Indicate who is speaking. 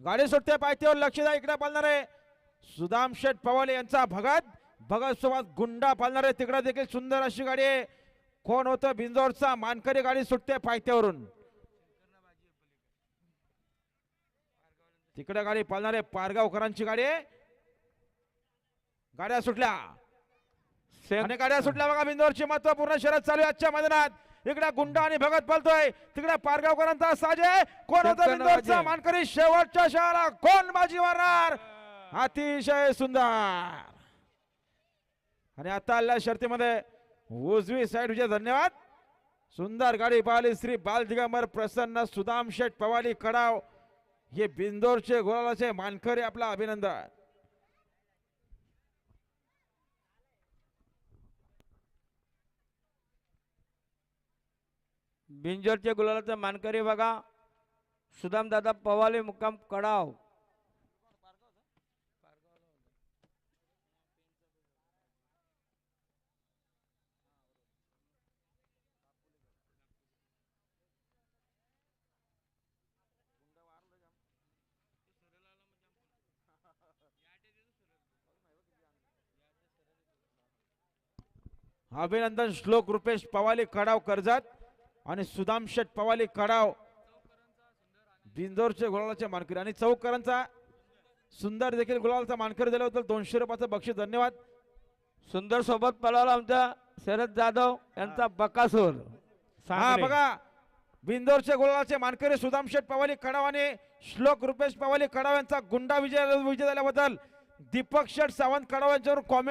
Speaker 1: गाडी सुटते पायथ्यावर लक्ष द्या इकडे पालणार. आहे सुदाम शेठ पवाले यांचा भगत. भगत सोबत गुंडा पालणार आहे तिकडे देखील सुंदर अशी गाडी आहे. कोण होतं? बिंजोरचा मानकरी गाडी सुटते पायथ्यावरून. तिकडे गाडी पालणार आहे पारगावकरांची गाडी आहे. गाड्या सुटल्या. गाड्या सुटल्या बघा बिंदोरची महत्त्वपूर्ण शरद चालू आहे आजच्या मैदानात. इकडे गुंडा आणि भगत पळतोय तिकडे पारगावकरांचा साजे कोण होता. मानकरी शेवटच्या शहराला कोण बाजी मारणार? अतिशय सुंदर. आणि आता आलेल्या शर्तीमध्ये उजवी साईड विजय धन्यवाद. सुंदर गाडी पाहिली श्री बाल दिगंबर प्रसन्न सुदाम शेठ पवाली कडाव. हे बिंदोरचे गोलाचे मानकरी आपला अभिनंदन.
Speaker 2: बिंजोरच्या गुलालाचा मानकरी बघा. सुदाम दादा पवाले मुक्काम कडाव.
Speaker 1: अभिनंदन श्लोक रुपेश पवाले कडाव कर्जत. आणि सुदाम शेठ पवाले कडाव बिंदोरचे गुलालाचे मानकरी. आणि चौकरांचा सुंदर देखील गुलालाचा मानकरी दिल्याबद्दल दोनशे रुपयाचं बक्षीस. धन्यवाद.
Speaker 2: सुंदर सोबत पळाला आमचा शरद जाधव यांचा बकासूर.
Speaker 1: हा. बघा. बिंदोरचे गुलालाचे मानकरी सुदाम शेठ पवाले कडाव आणि श्लोक रुपेश पवाले कडाव यांचा गुंडा विजय विजय झाल्याबद्दल दीपक शेठ सावंत कडाव यांच्यावर कॉमेंट